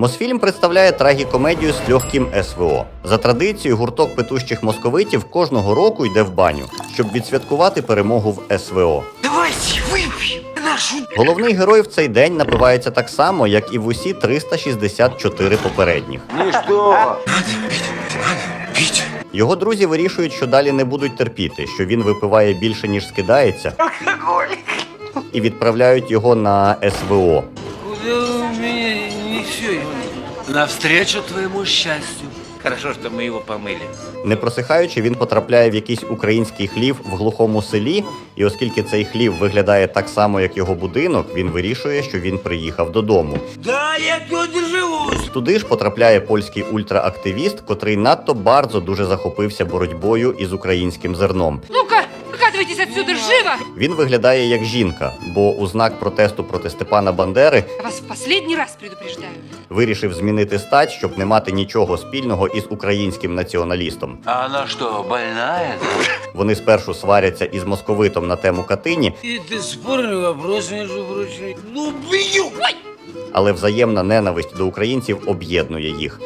Мосфільм представляє трагікомедію з легким СВО. За традицією, гурток петущих московитів кожного року йде в баню, щоб відсвяткувати перемогу в СВО. Давайте выпьем нашу... Головний герой в цей день напивається так само, як і в усі 364 попередніх. Ну? Пить. Його друзі вирішують, що далі не будуть терпіти, що він випиває більше ніж скидається, і відправляють його на СВО. Куда вы меня несете? Навстречу твоему счастью. Хорошо, что мы его помыли. Не просихаючи, він потрапляє в якийсь український хлів в глухому селі, і оскільки цей хлів виглядає так само, як його будинок, він вирішує, що він приїхав додому. Да, я тут живу. Туди ж потрапляє польський ультраактивіст, котрий надто bardzo дуже захопився боротьбою із українським зерном. Ну-ка, выкатывайтесь отсюда живо! Він виглядає як жінка, бо у знак протесту проти Степана Бандери Я вас в последний раз предупреждаю. вирішив змінити стать, щоб не мати нічого спільного із українським націоналістом. А она что, больная? Вони спершу сваряться із московитом на тему Катині, Это спорный вопрос, между прочим. Ну, бью! але взаємна ненависть до українців об'єднує їх.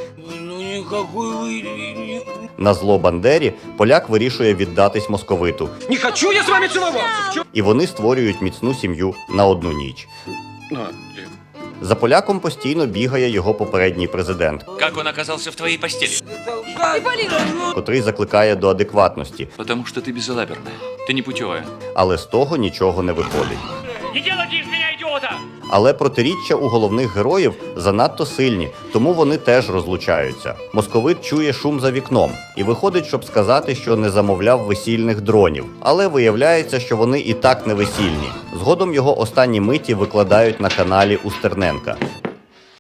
Ну, никакой вы... не- На зло Бандері поляк вирішує віддатись московиту, Не хочу я с вами целоваться! і вони створюють міцну сім'ю на одну ніч. Ну, За поляком постійно бігає його попередній президент, Как он оказался в твоей постели? Как? котрий закликає до адекватності, Потому что ты безалаберная. Ты не путевая. але з того нічого не виходить. Не делайте из меня идиота! Але протиріччя у головних героїв занадто сильні, тому вони теж розлучаються. Московит чує шум за вікном і виходить, щоб сказати, що не замовляв весільних дронів. Але виявляється, що вони і так не весільні. Згодом його останні миті викладають на каналі у Стерненка.